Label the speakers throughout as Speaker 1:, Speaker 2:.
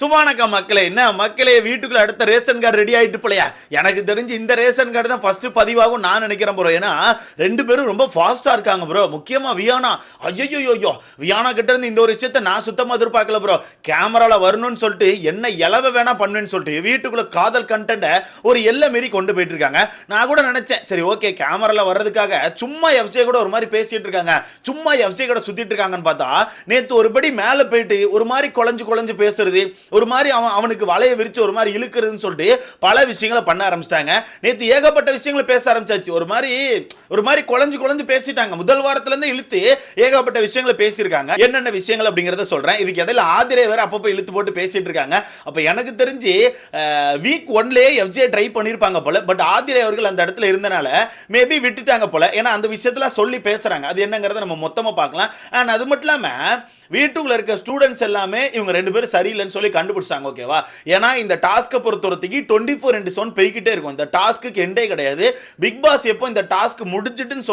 Speaker 1: சுமானக்கா மக்களே என்ன? மக்களே வீட்டுக்குள்ள அடுத்த ரேஷன் கார்டு ரெடி ஆயிட்டு போலையா? எனக்கு தெரிஞ்சு இந்த ரேஷன் கார்டு தான் ஃபர்ஸ்ட் பதிவாகும் நான் நினைக்கிறேன் ப்ரோ ஏன்னா ரெண்டு பேரும் ரொம்ப ஃபாஸ்டா இருக்காங்க ப்ரோ முக்கியமா வியானா. ஐயோ ஐயோ வியானா கிட்ட இருந்து இந்த ஒரு விஷயத்த நான் சுத்தமா எதிர்பார்க்கல ப்ரோ கேமரால வரணும்னு சொல்லிட்டு என்ன இலவ வேணா பண்ணுன்னு சொல்லிட்டு வீட்டுக்குள்ள காதல் கண்டென்ட்டை ஒரு எல்லை மீறி கொண்டு போயிட்டு இருக்காங்க. நான் கூட நினைச்சேன் சரி ஓகே கேமரால வர்றதுக்காக சும்மா எஃப்ஜே கூட ஒரு மாதிரி பேசிட்டு இருக்காங்க. சும்மா எஃப்ஜே கூட சுத்திட்டு இருக்காங்கன்னு பார்த்தா நேத்து ஒரு படி மேல போயிட்டு ஒரு மாதிரி குழஞ்சு குழஞ்சு பேசுறது ஒரு மாதிரி அவன் அவனுக்கு வலையை விரிச்சு ஒரு மாதிரி இழுக்கிறதுன்னு சொல்லிட்டு பல விஷயங்களை பண்ண ஆரம்பிச்சிட்டாங்க. நேற்று ஏகப்பட்ட விஷயங்களை பேச ஆரம்பிச்சாச்சு. ஒரு மாதிரி ஒரு மாதிரி குழஞ்சு குழஞ்சு பேசிட்டாங்க. முதல் வாரத்துலேருந்து இழுத்து ஏகப்பட்ட விஷயங்களை பேசியிருக்காங்க. என்னென்ன விஷயங்கள் அப்படிங்கிறத சொல்கிறேன் இதுக்கு இடையில ஆதிரே வேற அப்பப்போ இழுத்து போட்டு பேசிட்டு இருக்காங்க. அப்போ எனக்கு தெரிஞ்சு வீக் ஒன்லேயே எஃப்ஜே ட்ரை பண்ணியிருப்பாங்க போல. பட் ஆதிரே அவர்கள் அந்த இடத்துல இருந்தனால மேபி விட்டுட்டாங்க போல. ஏன்னா அந்த விஷயத்தில் சொல்லி பேசுகிறாங்க அது என்னங்கிறத நம்ம மொத்தமாக பார்க்கலாம். அண்ட் அது மட்டும் இல்லாமல் வீட்டுக்குள்ள இருக்க ஸ்டூடெண்ட்ஸ் எல்லாமே இவங்க ரெண்டு பேரும் சரியில்லைன்னு சொல்லி கண்டுபிடிச்சாங்க ஓகேவா ஏன்னா இந்த டாஸ்க்கை பொறுத்தவரைக்கு டுவெண்ட்டி ஃபோர் இன்டி செவன் போய்கிட்டே இருக்கும். இந்த டாஸ்க்கு எண்டே கிடையாது. பிக் பாஸ் எப்போ இந்த டாஸ்க் முடிஞ்சிட்டுன்னு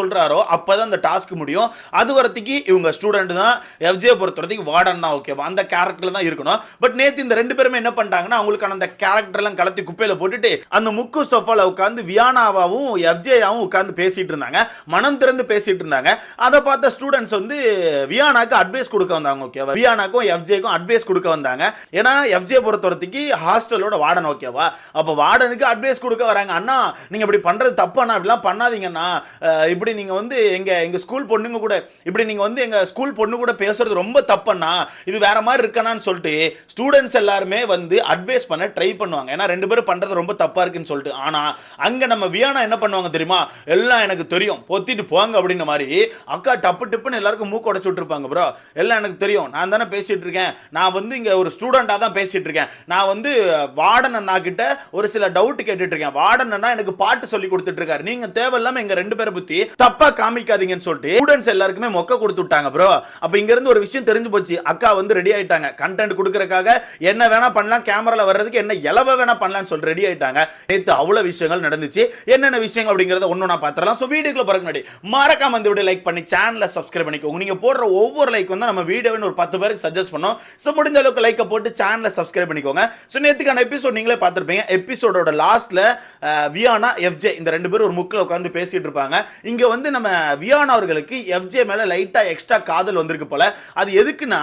Speaker 1: அப்போ தான் இந்த டாஸ்க் முடியும். அது வரத்துக்கு இவங்க ஸ்டூடெண்ட் தான் எஃப்ஜே பொறுத்தவரைக்கும் வார்டன் தான் ஓகேவா அந்த கேரக்டர் தான் இருக்கணும். பட் நேத்து இந்த ரெண்டு பேருமே என்ன பண்ணிட்டாங்கன்னா அவங்களுக்கான அந்த கேரக்டர்லாம் கலத்தி குப்பையில் போட்டுட்டு அந்த முக்கு சோஃபால உட்காந்து வியானாவாவும் எஃப்ஜேயாவும் உட்காந்து பேசிட்டு இருந்தாங்க. மனம் திறந்து பேசிட்டு இருந்தாங்க. அதை பார்த்த ஸ்டூடெண்ட்ஸ் வந்து வியானாக்கு அட்வைஸ் கொடுக்க வந்தாங்க ஓகேவா வியானாக்கும் எஃப்ஜேக்கும் அட்வைஸ் கொடுக்க வந்தாங்க. ஏன்னா எஃப்ஜே பொறுத்தவரத்துக்கு ஹாஸ்டலோட வார்டன் ஓகேவா அப்போ வார்டனுக்கு அட்வைஸ் கொடுக்க வராங்க. அண்ணா நீங்க இப்படி பண்ணுறது தப்பாண்ணா இப்படிலாம் பண்ணாதீங்கண்ணா. இப்படி நீங்கள் வந்து எங்க எங்க ஸ்கூல் பொண்ணுங்க கூட இப்படி நீங்க வந்து எங்க ஸ்கூல் பொண்ணு கூட பேசுறது ரொம்ப தப்பண்ணா. இது வேற மாதிரி இருக்கணான்னு சொல்லிட்டு ஸ்டூடெண்ட்ஸ் எல்லாருமே வந்து அட்வைஸ் பண்ண ட்ரை பண்ணுவாங்க. ஏன்னா ரெண்டு பேரும் பண்றது ரொம்ப தப்பா இருக்குன்னு சொல்லிட்டு. ஆனா அங்க நம்ம வியானா என்ன பண்ணுவாங்க தெரியுமா? எல்லாம் எனக்கு தெரியும். பொத்திட்டு போங்க அப்படின்ற மாதிரி அக்கா டப்பு டிப்புன்னு எல்லாருக்கும் மூக்கு உடச்சு விட்டுருப்பாங்க ப்ரோ எல்லாம் எனக்கு தெரியும். நான் தானே பேசிட்டு இருக்கேன். நான் வந்து இங்க ஒரு ஸ்டூடெண்ட்டாக தான் பேசிட்டு இருக்கேன். நான் வந்து வார்டன் அண்ணா கிட்ட ஒரு சில டவுட் கேட்டுட்டு இருக்கேன். வார்டன் அண்ணா எனக்கு பாட்டு சொல்லி கொடுத்துட்டு இருக்காரு. நீங்க தேவையில்லாம எங்க ரெண்டு பேரை பத்தி தப்பா காமிக்காதீங்கன்னு சொல்லிட்டு ஸ்டூடெண்ட்ஸ் எல்லாருக்குமே மொக்க கொடுத்து விட்டாங்க ப்ரோ அப்ப இங்க இருந்து ஒரு விஷயம் தெரிஞ்சு போச்சு. அக்கா வந்து ரெடி ஆயிட்டாங்க. கண்டென்ட் கொடுக்குறக்காக என்ன வேணா பண்ணலாம். கேமரால வர்றதுக்கு என்ன இலவ வேணா பண்ணலாம்னு சொல்லிட்டு ரெடி ஆயிட்டாங்க. நேத்து அவ்வளோ விஷயங்கள் நடந்துச்சு. என்னென்ன விஷயங்கள் அப்படிங்கிறத ஒண்ணு நான் பார்த்துடலாம். ஸோ வீடியோக்குள்ள பிறகு முன்னாடி மறக்காம வந்து வீடியோ லைக் பண்ணி சேனலை சப்ஸ்கிரைப் பண்ணிக்கோங்க. நீங்க போடுற ஒவ்வொரு லைக் வந்து நம்ம வீடியோவை ஒரு பத்து பேருக்கு சஜஸ்ட் பண்ணோம். ஸோ முடிஞ்ச அளவுக்கு லைக்கை போட்டு சேனலை சப்ஸ்கிரைப் பண்ணிக்கோங்க. ஸோ நேற்றுக்கான எபிசோட் நீங்களே பார்த்துருப்பீங்க. எபிசோடோட லாஸ்ட்டில் வியானா எஃப்ஜே இந்த ரெண்டு பேரும் ஒரு முக்கில் உட்காந்து பேசிகிட்டு இருப்பாங்க. இங்கே வந்து நம்ம வியானா அவர்களுக்கு எஃப்ஜே மேலே லைட்டாக எக்ஸ்ட்ரா காதல் வந்திருக்கு போல். அது எதுக்குன்னா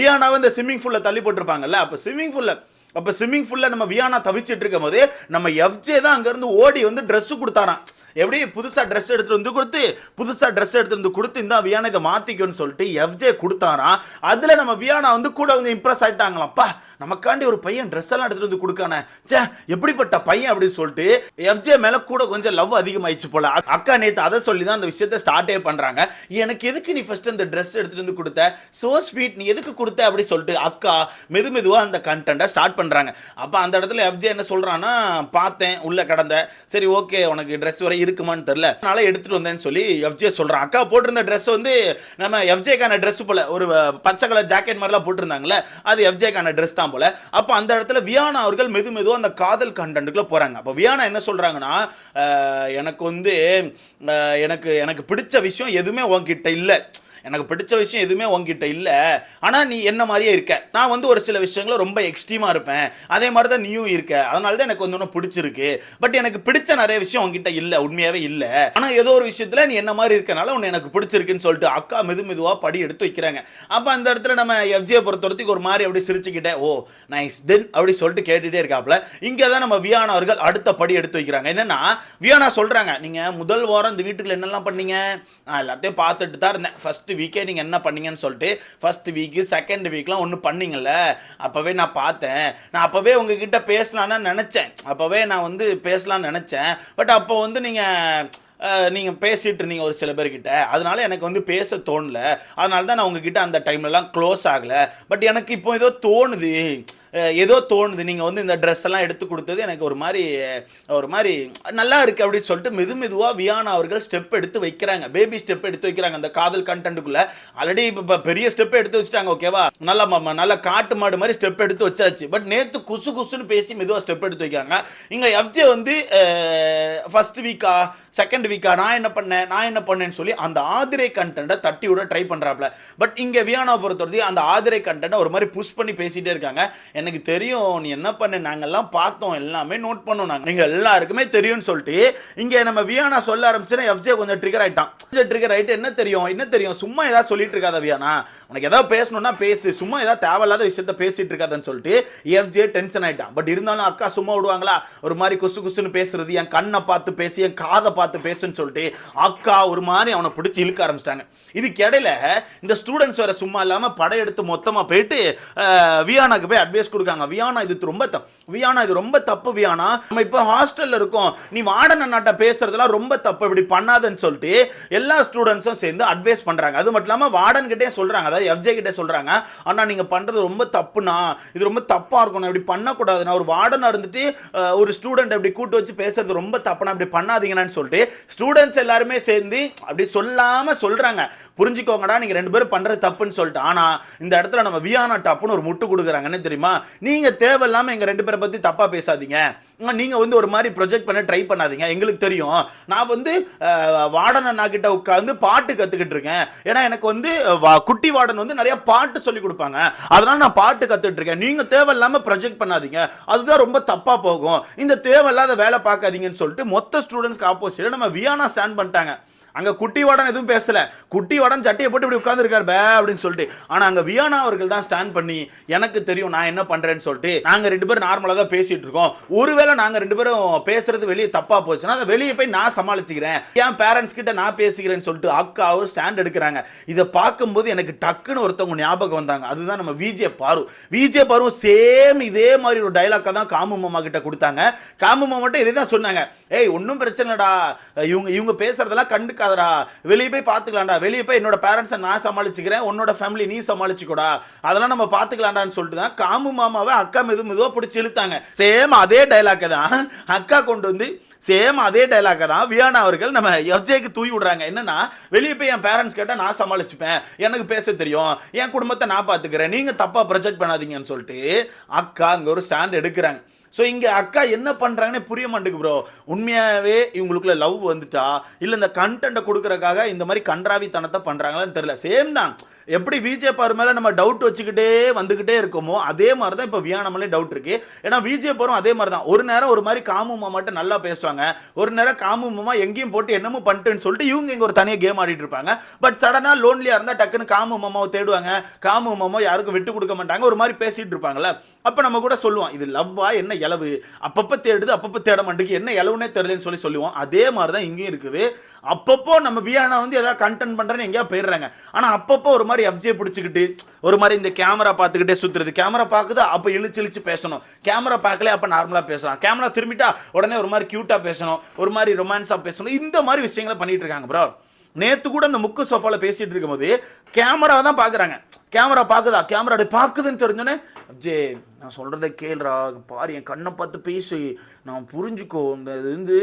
Speaker 1: வியானாவை இந்த ஸ்விம்மிங் ஃபுல்லில் தள்ளி போட்டிருப்பாங்கல்ல? அப்போ ஸ்விம்மிங் பூல்ல அப்போ ஸ்விம்மிங் பூல்ல நம்ம வியானா தவிச்சிட்டு இருக்கும் போது நம்ம எஃப்ஜே தான் அங்கேருந்து ஓடி வந்து ட்ரெஸ்ஸு கொடுத்தாராம். எப்படி புதுசாக ட்ரெஸ் எடுத்துகிட்டு வந்து கொடுத்து புதுசாக ட்ரெஸ் எடுத்துகிட்டு வந்து கொடுத்து இந்த வியானா இதை மாற்றிக்கணும்னு சொல்லிட்டு எஃப்ஜே கொடுத்தாராம் அதில் நம்ம வியானா வந்து கூட கொஞ்சம் இம்ப்ரெஸ் ஆகிட்டாங்களாம்ப்பா நமக்காண்டி ஒரு பையன் ட்ரெஸ் எல்லாம் எடுத்துகிட்டு வந்து கொடுக்கானே. சே எப்படிப்பட்ட பையன் அப்படின்னு சொல்லிட்டு எஃப்ஜே மேலே கூட கொஞ்சம் லவ் அதிகமாயிடுச்சு போல. அக்கா நேற்று அதை சொல்லி தான் அந்த விஷயத்தை ஸ்டார்ட்டே பண்ணுறாங்க எனக்கு எதுக்கு நீ ஃபஸ்ட்டு அந்த ட்ரெஸ் எடுத்துகிட்டு வந்து கொடுத்த? ஸோ ஸ்வீட் நீ எதுக்கு கொடுத்த அப்படி சொல்லிட்டு அக்கா மெது மெதுவாக அந்த கண்டென்ட்டை ஸ்டார்ட் பண்ணுறாங்க அப்போ அந்த இடத்துல எஃப்ஜே என்ன சொல்கிறான்னா பார்த்தேன் உள்ளே கடந்த. சரி ஓகே உனக்கு ட்ரெஸ் வரை இருக்குமான்னு தெரில அதனால எடுத்துட்டு வந்தேன்னு சொல்லி எஃப்ஜே சொல்கிறான் அக்கா போட்டிருந்த ட்ரெஸ் வந்து நம்ம எஃப்ஜேக்கான ட்ரெஸ் போல ஒரு பச்சை கலர் ஜாக்கெட் மாதிரிலாம் போட்டிருந்தாங்களே அது எஃப்ஜேக்கான ட்ரெஸ் தான் போல. அப்போ அந்த இடத்துல வியானா அவர்கள் மெது மெதுவாக அந்த காதல் கண்டென்ட்டுக்குள்ளே போகிறாங்க அப்போ வியானா என்ன சொல்கிறாங்கன்னா எனக்கு வந்து எனக்கு எனக்கு பிடிச்ச விஷயம் எதுவுமே உன்கிட்ட இல்லை. எனக்கு பிடிச்ச விஷயம் எதுவுமே உங்ககிட்ட இல்லை. ஆனால் நீ என்ன மாதிரியே இருக்க. நான் வந்து ஒரு சில விஷயங்கள ரொம்ப எக்ஸ்ட்ரீமாக இருப்பேன். அதே மாதிரி தான் நீயும் இருக்க. அதனால தான் எனக்கு வந்து ஒன்று பிடிச்சிருக்கு. பட் எனக்கு பிடிச்ச நிறைய விஷயம் உங்ககிட்ட இல்லை. உண்மையாகவே இல்லை. ஆனால் ஏதோ ஒரு விஷயத்தில் நீ என்ன மாதிரி இருக்கனால உன்னை எனக்கு பிடிச்சிருக்குன்னு சொல்லிட்டு அக்கா மெது மெதுவாக படி எடுத்து வைக்கிறாங்க. அப்போ அந்த இடத்துல நம்ம எஃப்ஜியை பொறுத்தவரத்துக்கு ஒரு மாதிரி அப்படி சிரிச்சுக்கிட்டே ஓ நைஸ் தென் அப்படி சொல்லிட்டு கேட்டுகிட்டே இருக்காப்புல. இங்கே தான் நம்ம வியானா அவர்கள் அடுத்த படி எடுத்து வைக்கிறாங்க. என்னென்னா வியானா சொல்கிறாங்க நீங்கள் முதல் வாரம் இந்த வீட்டுக்குள்ள என்னெல்லாம் பண்ணீங்க? நான் எல்லாத்தையும் பார்த்துட்டு தான் இருந்தேன் ஃபஸ்ட்டு வீக்கே நீங்கள் என்ன பண்ணீங்கன்னு சொல்லிட்டு ஃபஸ்ட்டு வீக்கு செகண்ட் வீக்லாம் ஒன்றும் பண்ணிங்கல்ல? அப்போவே நான் பார்த்தேன். நான் அப்போவே உங்ககிட்ட பேசலான்னு நினச்சேன். அப்போவே நான் வந்து பேசலாம்னு நினச்சேன். பட் அப்போ வந்து நீங்கள் நீங்கள் பேசிகிட்டு இருந்தீங்க ஒரு சில பேர்கிட்ட. அதனால எனக்கு வந்து பேச தோணல. அதனால தான் நான் உங்ககிட்ட அந்த டைம்லலாம் க்ளோஸ் ஆகலை. பட் எனக்கு இப்போ ஏதோ தோணுது. ஏதோ தோணுது. நீங்கள் வந்து இந்த ட்ரெஸ் எல்லாம் எடுத்து கொடுத்தது எனக்கு ஒரு மாதிரி ஒரு மாதிரி நல்லா இருக்கு அப்படின்னு சொல்லிட்டு மெது மெதுவாக வியானா அவர்கள் ஸ்டெப் எடுத்து வைக்கிறாங்க. பேபி ஸ்டெப் எடுத்து வைக்கிறாங்க அந்த காதல் கண்டென்ட்டுக்குள்ளே ஆல்ரெடி இப்போ பெரிய ஸ்டெப் எடுத்து வச்சுட்டாங்க ஓகேவா நல்லா ம- நல்லா காட்டு மாடு மாதிரி ஸ்டெப் எடுத்து வச்சாச்சு. பட் நேற்று குசு குசுன்னு பேசி மெதுவாக ஸ்டெப் எடுத்து வைக்காங்க இங்கே எஃப்ஜே வந்து ஃபர்ஸ்ட் வீக்கா செகண்ட் வீக்கா நான் என்ன பண்ணேன்? நான் என்ன பண்ணேன்னு சொல்லி அந்த ஆதிரை கண்டென்ட்டை தட்டி விட ட்ரை பண்ணுறாப்ல பட் இங்கே வியானா பொறுத்தவரைக்கும் அந்த ஆதிரை கண்டென்ட்டை ஒரு மாதிரி புஷ் பண்ணி பேசிகிட்டே இருக்காங்க. எனக்கு தெரியும் நீ என்ன பண்ண? நாங்கள்லாம் பார்த்தோம் எல்லாமே நோட் பண்ணோம் நாங்கள் நீங்கள் எல்லாருக்குமே தெரியும்னு சொல்லிட்டு இங்கே நம்ம வியானா சொல்ல ஆரம்பிச்சுன்னா எஃப்ஜே கொஞ்சம் ட்ரிகர் ஆயிட்டான். ட்ரிகர் ஆகிட்டு என்ன தெரியும்? என்ன தெரியும்? சும்மா ஏதாவது சொல்லிட்டு இருக்காத வியானா? உனக்கு ஏதாவது பேசணும்னா பேசு. சும்மா ஏதாவது தேவையில்லாத விஷயத்த பேசிட்டு இருக்காதன்னு சொல்லிட்டு எஃப்ஜே டென்ஷன் ஆயிட்டான். பட் இருந்தாலும் அக்கா சும்மா விடுவாங்களா? ஒரு மாதிரி குசு குசுன்னு பேசுறது என் கண்ணை பார்த்து பேசி என் காதை பார்த்து பேசுன்னு சொல்லிட்டு அக்கா ஒரு மாதிரி அவனை பிடிச்சி இழுக்க ஆரம்பிச்சிட்டாங்க. இதுக்கு இடையில இந்த ஸ்டூடெண்ட்ஸ் வேற சும்மா இல்லாம படையெடுத்து மொத்தமா போயிட்டு வியானாக்கு போய் அட்வைஸ் கொடுக்காங்க. வியானா இது ரொம்ப வியானா இது ரொம்ப தப்பு வியானா. நம்ம இப்போ ஹாஸ்டல்ல இருக்கோம். நீ வார்டன் அண்ணாட்ட பேசுறதெல்லாம் ரொம்ப தப்பு. இப்படி பண்ணாதன்னு சொல்லிட்டு எல்லா ஸ்டூடெண்ட்ஸும் சேர்ந்து அட்வைஸ் பண்றாங்க. அது மட்டும் இல்லாமல் வார்டன் கிட்டே சொல்றாங்க. அதாவது எஃப்ஜே கிட்டே சொல்றாங்க. ஆனால் நீங்க பண்றது ரொம்ப தப்புண்ணா. இது ரொம்ப தப்பா இருக்கும் இப்படி பண்ணக்கூடாதுண்ணா. ஒரு வார்டனாக இருந்துட்டு ஒரு ஸ்டூடெண்ட் இப்படி கூட்டு வச்சு பேசுறது ரொம்ப தப்புனா இப்படி பண்ணாதீங்கன்னு சொல்லிட்டு ஸ்டூடெண்ட்ஸ் எல்லாருமே சேர்ந்து அப்படி சொல்லாம சொல்றாங்க. புரிஞ்சுக்கோங்கடா நீங்க ரெண்டு பேரும் பண்றது தப்புன்னு சொல்லிட்டு. ஆனா இந்த இடத்துல நம்ம வியானா டப்புன்னு ஒரு முட்டு கொடுக்குறாங்கன்னு தெரியுமா? நீங்கள் தேவையில்லாமல் எங்கள் ரெண்டு பேரை பற்றி தப்பாக பேசாதீங்க. நீங்கள் வந்து ஒரு மாதிரி ப்ரொஜெக்ட் பண்ண ட்ரை பண்ணாதீங்க. எங்களுக்கு தெரியும். நான் வந்து அஹ், வார்டன் அண்ணா கிட்ட உட்காந்து பாட்டு கற்றுக்கிட்டு இருக்கேன். ஏன்னா எனக்கு வந்து வா- குட்டி வார்டன் வந்து நிறைய பாட்டு சொல்லி கொடுப்பாங்க. அதனால நான் பாட்டு கத்துட்டு இருக்கேன். நீங்கள் தேவையில்லாமல் ப்ரொஜெக்ட் பண்ணாதீங்க. அதுதான் ரொம்ப தப்பாக போகும். இந்த தேவையில்லாத வேலை பார்க்காதீங்கன்னு சொல்லிட்டு மொத்த ஸ்டூடெண்ட்ஸ்க்கு ஆப்போசிட்டில் நம்ம வியானா ஸ்டாண்ட் பண்ணிட்டாங்க. அங்க குட்டி வாடன் எதுவும் பேசல. குட்டி வாடன் சட்டையை போட்டு இப்படி உட்கார்ந்துருக்காரு பே அப்படின்னு சொல்லிட்டு. ஆனா அங்க வியானா அவர்கள் தான் ஸ்டாண்ட் பண்ணி எனக்கு தெரியும் நான் என்ன பண்றேன்னு சொல்லிட்டு நாங்க ரெண்டு பேரும் நார்மலா தான் பேசிட்டு இருக்கோம். ஒருவேளை நாங்க ரெண்டு பேரும் பேசுறது வெளியே தப்பா போச்சுன்னா அதை வெளியே போய் நான் சமாளிச்சுக்கிறேன். என் பேரண்ட்ஸ் கிட்ட நான் பேசிக்கிறேன்னு சொல்லிட்டு அக்காவும் ஸ்டாண்ட் எடுக்கிறாங்க. இதை பார்க்கும்போது எனக்கு டக்குன்னு ஒருத்தவங்க ஞாபகம் வந்தாங்க. அதுதான் நம்ம விஜே பாரு. விஜே பாரு சேம் இதே மாதிரி ஒரு டைலாக்கை தான் காமு மாமா கிட்ட கொடுத்தாங்க. காமு மாமா மட்டும் இதே தான் சொன்னாங்க. ஏய் ஒன்றும் பிரச்சனைடா இவங்க இவங்க பேசுறதெல்லாம் இருக்காதடா. வெளியே போய் பார்த்துக்கலாம்டா வெளியே போய் என்னோட பேரண்ட்ஸை நான் சமாளிச்சுக்கிறேன். உன்னோட ஃபேமிலி நீ சமாளிச்சுக்கூடா. அதெல்லாம் நம்ம பார்த்துக்கலாம்டான்னு சொல்லிட்டு தான் காமு மாமாவை அக்கா மெது மெதுவாக பிடிச்சி இழுத்தாங்க. சேம் அதே டைலாக்கை தான் அக்கா கொண்டு வந்து சேம் அதே டைலாக்கை தான் வியானா அவர்கள் நம்ம எஃப்ஜேக்கு தூய் விடுறாங்க. என்னன்னா வெளியே போய் என் பேரண்ட்ஸ் கேட்டால் நான் சமாளிச்சுப்பேன். எனக்கு பேச தெரியும். என் குடும்பத்தை நான் பார்த்துக்கிறேன் நீங்கள் தப்பாக ப்ரொஜெக்ட் பண்ணாதீங்கன்னு சொல்லிட்டு அக்கா அங்கே ஒரு ஸ்டாண்ட் எடுக்கிறாங்க. ஸோ இங்கே அக்கா என்ன பண்ணுறாங்கன்னே புரிய மாட்டேங்குது ப்ரோ உண்மையாகவே இவங்களுக்குள்ள லவ் வந்துட்டா? இல்லை இந்த கண்டென்ட்டை கொடுக்கறக்காக இந்த மாதிரி கன்றாவித்தனத்தை பண்ணுறாங்களான்னு தெரியல. சேம் தான். எப்படி விஜே பாரு மேலே நம்ம டவுட் வச்சுக்கிட்டே வந்துக்கிட்டே இருக்கோமோ அதே மாதிரி தான் இப்போ வியானமலே டவுட் இருக்கு. ஏன்னா விஜே பாரும் அதே மாதிரி தான் ஒரு நேரம் ஒரு மாதிரி காமு மாமாட்ட நல்லா பேசுவாங்க. ஒரு நேரம் காமு மாமா எங்கேயும் போட்டு என்னமோ பண்ணிட்டுன்னு சொல்லிட்டு இவங்க இங்கே ஒரு தனியாக கேம் ஆடிட்டு இருப்பாங்க. பட் சடனாக லோன்லியாக இருந்தால் டக்குன்னு காமு மாமாவை தேடுவாங்க. காமு மாமா யாருக்கும் விட்டு கொடுக்க மாட்டாங்க. ஒரு மாதிரி பேசிகிட்டு இருப்பாங்கல்ல. அப்போ நம்ம கூட சொல்லுவோம் இது லவ்வா என்ன இலவு? அப்பப்போ தேடுது அப்பப்போ தேட மாட்டேங்குது. என்ன இலவுனே தெரியலன்னு சொல்லி சொல்லுவோம். அதே மாதிரி தான் இங்கேயும் இருக்குது. அப்பப்போ நம்ம வியானா வந்து ஏதாவது கண்டென்ட் பண்ணுறேன்னு எங்கேயா போயிடுறாங்க. ஆனால் அப்பப்போ ஒரு மாதிரி எஃப்ஜே பிடிச்சிக்கிட்டு ஒரு மாதிரி இந்த கேமரா பார்த்துக்கிட்டே சுற்றுறது கேமரா பார்க்குது அப்போ இழுச்சு இழுச்சு பேசணும். கேமரா பார்க்கல அப்போ நார்மலாக பேசலாம். கேமரா திரும்பிட்டா உடனே ஒரு மாதிரி க்யூட்டாக பேசணும். ஒரு மாதிரி ரொமான்ஸாக பேசணும். இந்த மாதிரி விஷயங்களை பண்ணிட்டு இருக்காங்க ப்ரோ நேற்று கூட அந்த முக்கு சோஃபாவில் பேசிகிட்டு இருக்கும்போது கேமராவை தான் பார்க்குறாங்க கேமரா பார்க்குதா கேமரா அப்படி பார்க்குதுன்னு தெரிஞ்சோன்னே ஜே நான் சொல்கிறத கேள்றா பாரு என் கண்ணை பார்த்து பேசு. நான் புரிஞ்சுக்கோ இந்த இது வந்து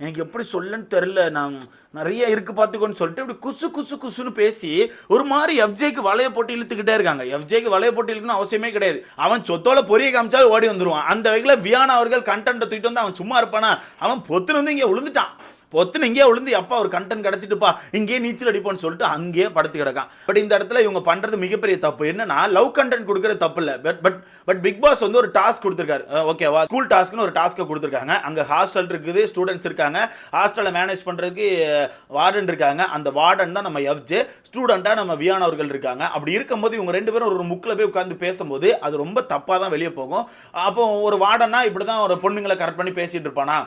Speaker 1: எனக்கு எப்படி சொல்லன்னு தெரில நான் நிறைய இருக்கு பார்த்துக்கோன்னு சொல்லிட்டு இப்படி குசு குசு குசுன்னு பேசி ஒரு மாதிரி எஃப்ஜேக்கு வலைய போட்டு இழுத்துக்கிட்டே இருக்காங்க. எஃப்ஜேக்கு வலைய போட்டு இழுக்கணும் அவசியமே கிடையாது. அவன் சொத்தோட பொரிய காமிச்சாலும் ஓடி வந்துருவான். அந்த வகையில் வியானா அவர்கள் கண்டென்ட்டை தூக்கிட்டு வந்து அவன் சும்மா இருப்பானா? அவன் பொத்துன்னு வந்து இங்கே விழுந்துட்டான். பொத்துன்னு இங்கேயே விழுந்து அப்பா ஒரு கண்டென்ட் கிடச்சிட்டுப்பா இங்கேயே நீச்சல் அடிப்போம்னு சொல்லிட்டு அங்கேயே படுத்து கிடக்கான். பட் இந்த இடத்துல இவங்க பண்ணுறது மிகப்பெரிய தப்பு. என்னன்னா லவ் கண்டென்ட் கொடுக்குற தப்பு இல்லை. But but but big boss வந்து ஒரு டாஸ்க் கொடுத்துருக்காரு. ஓகேவா ஸ்கூல் டாஸ்க்னு ஒரு டாஸ்க்கை கொடுத்துருக்காங்க. அங்கே ஹாஸ்டல் இருக்குது ஸ்டூடெண்ட்ஸ் இருக்காங்க. ஹாஸ்டலை மேனேஜ் பண்ணுறதுக்கு வார்டன் இருக்காங்க. அந்த வார்டன் தான் நம்ம எஃப்ஜே ஸ்டூடெண்ட்டாக நம்ம வியான் அவர்கள் இருக்காங்க. அப்படி இருக்கும்போது இவங்க ரெண்டு பேரும் ஒரு முக்கில் போய் உட்காந்து பேசும்போது அது ரொம்ப தப்பாக தான் வெளியே போகும். அப்போ ஒரு வார்டனா இப்படி தான் ஒரு பொண்ணுங்களை கரெக்ட் பண்ணி பேசிட்டு இருப்பானா?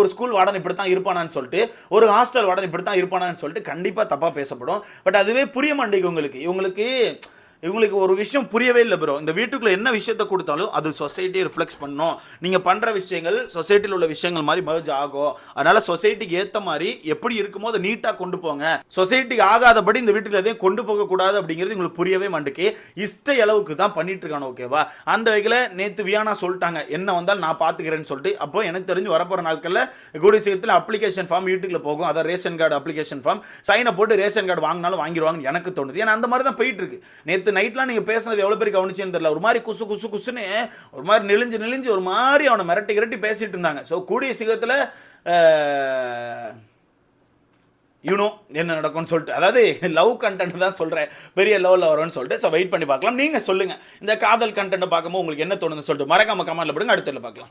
Speaker 1: ஒரு ஸ்கூல் வார்டன் இப்படி தான் இருப்பானான்னு சொல்லிட்டு ஒரு ஹாஸ்டல் வார்டன் இப்படி தான் இருப்பானான்னு சொல்லிட்டு கண்டிப்பாக தப்பாக பேசப்படும். பட் அதுவே புரிய மாட்டேங்குது உங்களுக்கு. இவங்களுக்கு இவங்களுக்கு ஒரு விஷயம் புரியவே இல்லை ப்ரோ இந்த வீட்டுக்குள்ள என்ன விஷயத்த கொடுத்தாலும் அது சொசைட்டியை ரிஃப்ளெக்ஸ் பண்ணும். நீங்கள் பண்ணுற விஷயங்கள் சொசைட்டியில் உள்ள விஷயங்கள் மாதிரி மர்ஜ் ஆகும். அதனால சொசைட்டிக்கு ஏற்ற மாதிரி எப்படி இருக்குமோ அதை நீட்டாக கொண்டு போங்க. சொசைட்டிக்கு ஆகாதபடி இந்த வீட்டுக்குள்ள எதையும் கொண்டு போகக்கூடாது அப்படிங்கிறது உங்களுக்கு புரியவே மாட்டுக்கு இஷ்ட அளவுக்கு தான் பண்ணிட்டு இருக்கானு ஓகேவா அந்த வகையில் நேற்று வியானா சொல்லிட்டாங்க என்ன வந்தாலும் நான் பார்த்துக்கிறேன்னு சொல்லிட்டு. அப்போ எனக்கு தெரிஞ்சு வரப்போகிற நாட்களில் கூடிய சீக்கிரத்தில் அப்ளிகேஷன் ஃபார்ம் வீட்டுக்குள்ள போகும். அதான் ரேஷன் கார்டு அப்ளிகேஷன் ஃபார்ம் சைனை போட்டு ரேஷன் கார்டு வாங்கினாலும் வாங்கிடுவாங்கன்னு எனக்கு தோணுது. ஏன்னா அந்த மாதிரி தான் போயிட்டு இருக்கு. நேற்று நைட்லாம் நீங்கள் பேசுனது எவ்வளோ பேர் கவனிச்சுன்னு தெரியல. ஒரு மாதிரி குசு குசு குசுன்னு ஒரு மாதிரி நெளிஞ்சு நெளிஞ்சு ஒரு மாதிரி அவனை மிரட்டி கிரட்டி பேசிட்டு இருந்தாங்க. ஸோ கூடிய சீக்கிரத்தில் யூனோ என்ன நடக்கும்னு சொல்லிட்டு. அதாவது லவ் கண்டென்ட் தான் சொல்கிறேன் பெரிய லெவலில் வரும்னு சொல்லிட்டு. ஸோ வெயிட் பண்ணி பார்க்கலாம். நீங்கள் சொல்லுங்கள் இந்த காதல் கண்டென்ட் பார்க்கும்போது உங்களுக்கு என்ன தோணுதுன்னு சொல்லிட்டு. மறக்காம கமெண்ட்டில் போடுங்க. அடுத்ததில் பார்க்கலாம்.